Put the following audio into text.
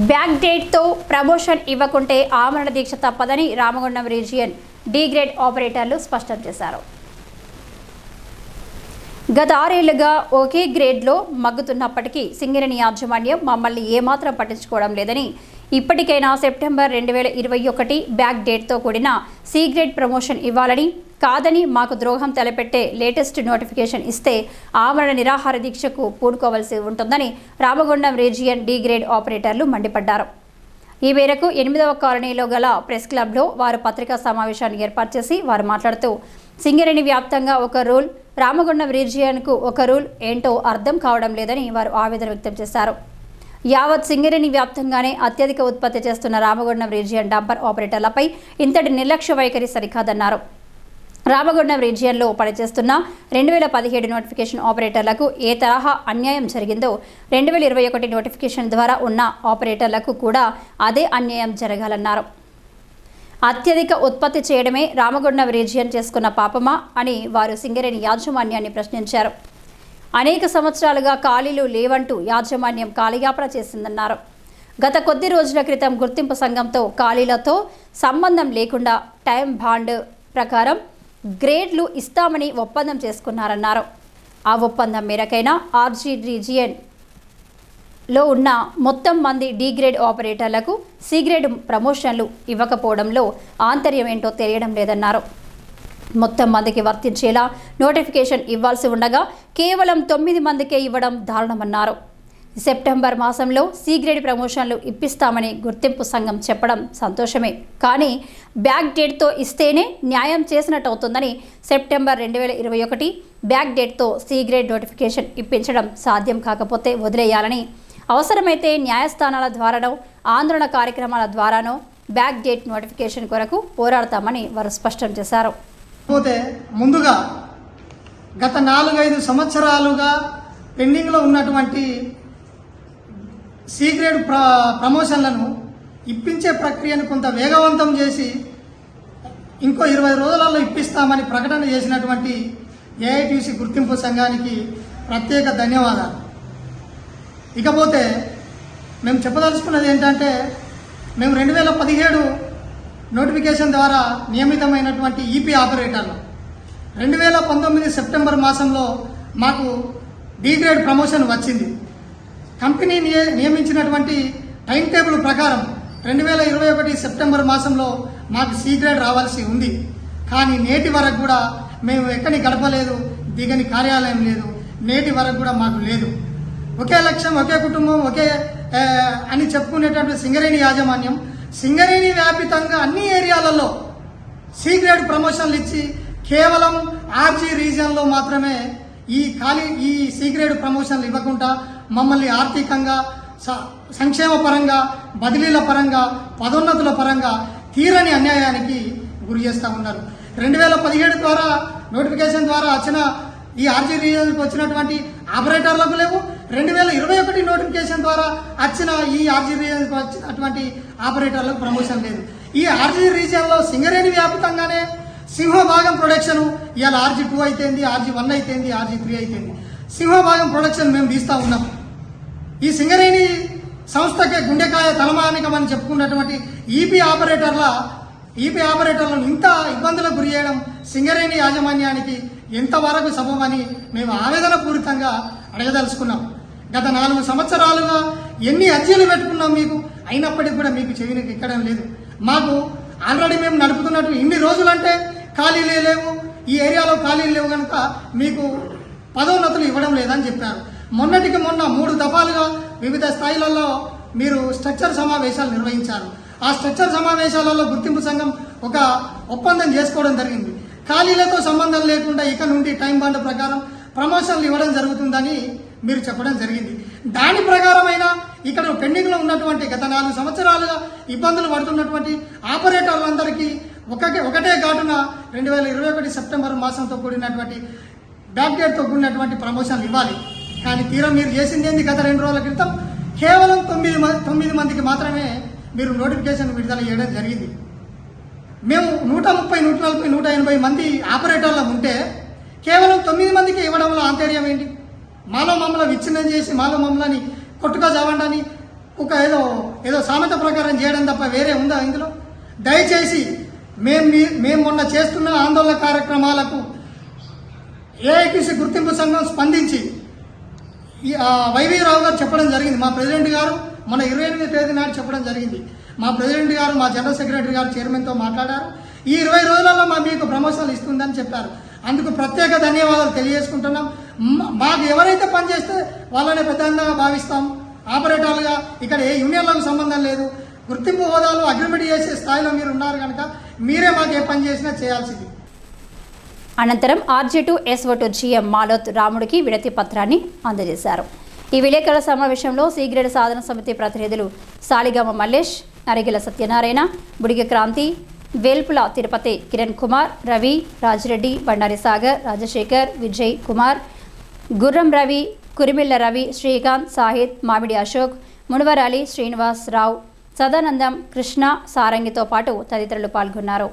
Back డేట్తో promotion ఇవ్వకుంటే ఆమరణ దీక్ష తప్పదని రామగుండం రీజియన్ డి గ్రేడ్ ఆపరేటర్లు స్పష్టం చేశారు. గత ఆరేళ్ళుగా ఒకే గ్రేడ్లో మగ్గుతున్నప్పటికీ సింగరేణి యాజమాన్యం మమ్మల్ని ఏమాత్రం పట్టించుకోవడం లేదని ఇప్పటికైనా సెప్టెంబర్ రెండు వేల ఇరవై ఒకటి బ్యాక్ డేట్తో కూడిన సి గ్రేడ్ ప్రమోషన్ ఇవ్వాలని కాదని మాకు ద్రోహం తలపెట్టే లేటెస్ట్ నోటిఫికేషన్ ఇస్తే ఆమరణ నిరాహార దీక్షకు పూనుకోవలసి ఉంటుందని రామగుండం రీజియన్ డి గ్రేడ్ ఆపరేటర్లు మండిపడ్డారు. ఈ మేరకు ఎనిమిదవ కాలనీలో గల ప్రెస్ క్లబ్లో వారు పత్రికా సమావేశాన్ని ఏర్పాటు చేసి వారు మాట్లాడుతూ సింగరేణి వ్యాప్తంగా ఒక రూల్ రామగుండం రీజియన్కు ఒక రూల్ ఏంటో అర్థం కావడం లేదని వారు ఆవేదన వ్యక్తం చేశారు. యావత్ సింగరేణి వ్యాప్తంగానే అత్యధిక ఉత్పత్తి చేస్తున్న రామగుండం రీజియన్ డంపర్ ఆపరేటర్లపై ఇంతటి నిర్లక్ష్య వైఖరి సరికాదన్నారు. రామగుండం రీజియన్లో పనిచేస్తున్న రెండు వేల పదిహేడు నోటిఫికేషన్ ఆపరేటర్లకు ఏ తరహా అన్యాయం జరిగిందో రెండు వేల ఇరవై ఒకటి నోటిఫికేషన్ ద్వారా ఉన్న ఆపరేటర్లకు కూడా అదే అన్యాయం జరగాలన్నారు. అత్యధిక ఉత్పత్తి చేయడమే రామగుండం రీజియన్ చేసుకున్న పాపమా అని వారు సింగరేణి యాజమాన్యాన్ని ప్రశ్నించారు. అనేక సంవత్సరాలుగా ఖాళీలు లేవంటూ యాజమాన్యం కాలయాపన చేసిందన్నారు. గత కొద్ది రోజుల క్రితం గుర్తింపు సంఘంతో ఖాళీలతో సంబంధం లేకుండా టైం బాండ్ ప్రకారం గ్రేడ్లు ఇస్తామని ఒప్పందం చేసుకున్నారన్నారు. ఆ ఒప్పందం మేరకైనా ఆర్జీ రీజియన్లో ఉన్న మొత్తం మంది డి గ్రేడ్ ఆపరేటర్లకు సి గ్రేడ్ ప్రమోషన్లు ఇవ్వకపోవడంలో ఆంతర్యం ఏంటో తెలియడం లేదన్నారు. మొత్తం మందికి వర్తించేలా నోటిఫికేషన్ ఇవ్వాల్సి ఉండగా కేవలం తొమ్మిది మందికే ఇవ్వడం దారుణమన్నారు. సెప్టెంబర్ మాసంలో సి గ్రేడ్ ప్రమోషన్లు ఇప్పిస్తామని గుర్తింపు సంఘం చెప్పడం సంతోషమే. కానీ బ్యాక్ డేట్తో ఇస్తేనే న్యాయం చేసినట్టు అవుతుందని సెప్టెంబర్ రెండు వేల ఇరవై ఒకటి బ్యాక్ డేట్తో సి గ్రేడ్ నోటిఫికేషన్ ఇప్పించడం సాధ్యం కాకపోతే వదిలేయాలని. అవసరమైతే న్యాయస్థానాల ద్వారానో ఆందోళన కార్యక్రమాల ద్వారానో బ్యాక్ డేట్ నోటిఫికేషన్ కొరకు పోరాడతామని వారు స్పష్టం చేశారు. పోతే ముందుగా గత నాలుగైదు సంవత్సరాలుగా పెండింగ్లో ఉన్నటువంటి సి గ్రేడ్ ప్ర ప్రమోషన్లను ఇప్పించే ప్రక్రియను కొంత వేగవంతం చేసి ఇంకో ఇరవై రోజులలో ఇప్పిస్తామని ప్రకటన చేసినటువంటి ఏఐటీసీ గుర్తింపు సంఘానికి ప్రత్యేక ధన్యవాదాలు. ఇకపోతే మేము చెప్పదలుచుకున్నది ఏంటంటే మేము రెండు వేల పదిహేడు నోటిఫికేషన్ ద్వారా నియమితమైనటువంటి ఈపీ ఆపరేటర్లు. రెండు వేల పంతొమ్మిది సెప్టెంబర్ మాసంలో మాకు డీ గ్రేడ్ ప్రమోషన్ వచ్చింది. కంపెనీ నియ- నియమించినటువంటి టైం టేబుల్ ప్రకారం రెండు వేల ఇరవై ఒకటి సెప్టెంబర్ మాసంలో మాకు సి గ్రేడ్ రావాల్సి ఉంది. కానీ నేటి వరకు కూడా మేము ఎక్కని గడపలేదు దిగని కార్యాలయం లేదు. నేటి వరకు కూడా మాకు లేదు. ఒకే లక్ష్యం ఒకే కుటుంబం ఒకే అని చెప్పుకునేటువంటి సింగరేణి యాజమాన్యం సింగరేణి వ్యాపితంగా అన్ని ఏరియాలలో సి గ్రేడ్ ప్రమోషన్లు ఇచ్చి కేవలం ఆర్జీ రీజియన్లో మాత్రమే ఈ ఖాళీ ఈ సి గ్రేడ్ ప్రమోషన్లు ఇవ్వకుండా మమ్మల్ని ఆర్థికంగా సంక్షేమ పరంగా బదిలీల పరంగా పదోన్నతుల పరంగా తీరని అన్యాయానికి గురి చేస్తూ ఉన్నారు. రెండు వేల పదిహేడు ద్వారా నోటిఫికేషన్ ద్వారా వచ్చిన ఈ ఆర్జీ రీజియన్కి వచ్చినటువంటి ఆపరేటర్లకు లేవు రెండు వేల ఇరవై ఒకటి నోటిఫికేషన్ ద్వారా వచ్చిన ఈ ఆర్జీ రీజియన్కి వచ్చినటువంటి ఆపరేటర్లకు ప్రమోషన్ లేదు. ఈ ఆర్జీ రీజియన్లో సింగరేణి వ్యాప్తంగానే సింహభాగం ప్రొడక్షన్ ఇవాళ ఆర్జీ టూ అయితేంది ఆర్జీ వన్ అయితేంది ఆర్జీ త్రీ అయితేంది. సింహభాగం ప్రొడక్షన్ మేము తీస్తూ ఉన్నాం. ఈ సింగరేణి సంస్థకే గుండెకాయ తలమానికమని చెప్పుకున్నటువంటి ఈపీ ఆపరేటర్ల ఈపీ ఆపరేటర్లను ఇంత ఇబ్బందులకు గురి చేయడం సింగరేణి యాజమాన్యానికి ఎంతవరకు సబమని మేము ఆవేదన పూరితంగా అడగదలుచుకున్నాం. గత నాలుగు సంవత్సరాలుగా ఎన్ని అర్జీలు పెట్టుకున్నాం మీకు? అయినప్పటికీ కూడా మీకు చెవినికి ఎక్కడం లేదు. మాకు ఆల్రెడీ మేము నడుపుతున్నట్టు ఇన్ని రోజులంటే ఖాళీలే లేవు. ఈ ఏరియాలో ఖాళీలు లేవు కనుక మీకు పదోన్నతులు ఇవ్వడం లేదని చెప్పారు. మొన్నటికి మొన్న మూడు దఫాలుగా వివిధ స్థాయిలలో మీరు స్ట్రక్చర్ సమావేశాలు నిర్వహించారు. ఆ స్ట్రక్చర్ సమావేశాలలో గుర్తింపు సంఘం ఒక ఒప్పందం చేసుకోవడం జరిగింది. ఖాళీలతో సంబంధం లేకుండా ఇక నుండి టైం బాండ్ ప్రకారం ప్రమోషన్లు ఇవ్వడం జరుగుతుందని మీరు చెప్పడం జరిగింది. దాని ప్రకారమైన ఇక్కడ పెండింగ్లో ఉన్నటువంటి గత నాలుగు సంవత్సరాలుగా ఇబ్బందులు పడుతున్నటువంటి ఆపరేటర్లందరికీ ఒకటే ఒకటే ఘాటున రెండు వేల ఇరవై ఒకటి సెప్టెంబర్ మాసంతో కూడినటువంటి బ్యాక్ కూడినటువంటి ప్రమోషన్లు ఇవ్వాలి. కానీ తీరం మీరు చేసింది ఏంది? గత రెండు రోజుల క్రితం కేవలం తొమ్మిది తొమ్మిది మందికి మాత్రమే మీరు నోటిఫికేషన్ విడుదల చేయడం జరిగింది. మేము నూట ముప్పై నూట నలభై నూట ఎనభై మంది ఆపరేటర్లు ఉంటే కేవలం తొమ్మిది మందికి ఇవ్వడంలో ఆంతర్యం ఏంటి? మాలో మమ్మల్ని విచ్ఛిన్నం చేసి మాలో మమ్మల్ని కొట్టుగా చావండని ఒక ఏదో ఏదో సామెత ప్రకారం చేయడం తప్ప వేరే ఉందా ఇందులో? దయచేసి మేము మీ- మేము మొన్న చేస్తున్న ఆందోళన కార్యక్రమాలకు ఏఐటీసీ గుర్తింపు సంఘం స్పందించి వైవి రావు గారు చెప్పడం జరిగింది. మా ప్రెసిడెంట్ గారు మన ఇరవై ఎనిమిది తేదీ నాడు చెప్పడం జరిగింది. మా ప్రెసిడెంట్ గారు మా జనరల్ సెక్రటరీ గారు చైర్మన్తో మాట్లాడారు. ఈ ఇరవై రోజులలో మా మీకు ప్రమోషన్లు ఇస్తుందని చెప్పారు. అందుకు ప్రత్యేక ధన్యవాదాలు తెలియజేసుకుంటున్నాం. మాకు ఎవరైతే పనిచేస్తే వాళ్ళనే పెద్దంగా భావిస్తాం. ఆపరేటర్లుగా ఇక్కడ ఏ యూనియన్లకు సంబంధం లేదు. గుర్తింపు హోదాలో అగ్రిమెంట్ చేసే స్థాయిలో మీరు ఉన్నారు కనుక మీరే మాకు ఏ పని చేసినా చేయాల్సింది. అనంతరం RG two SO to GM Maloth రాముడికి విడతి పత్రాన్ని అందజేశారు. ఈ విలేకరుల సమావేశంలో సీగ్రేడ్ సాధన సమితి ప్రతినిధులు సాలిగామ మల్లేష్ నరిగిల సత్యనారాయణ బుడిగ క్రాంతి వేల్పుల తిరుపతి కిరణ్ కుమార్ రవి రాజిరెడ్డి బండారి సాగర్ రాజశేఖర్ విజయ్ కుమార్ గుర్రం రవి కురిమిల్ల రవి శ్రీకాంత్ సాహిద్ మామిడి అశోక్ మునవరాలి శ్రీనివాస్ రావు సదానందం కృష్ణ సారంగితో పాటు తదితరులు పాల్గొన్నారు.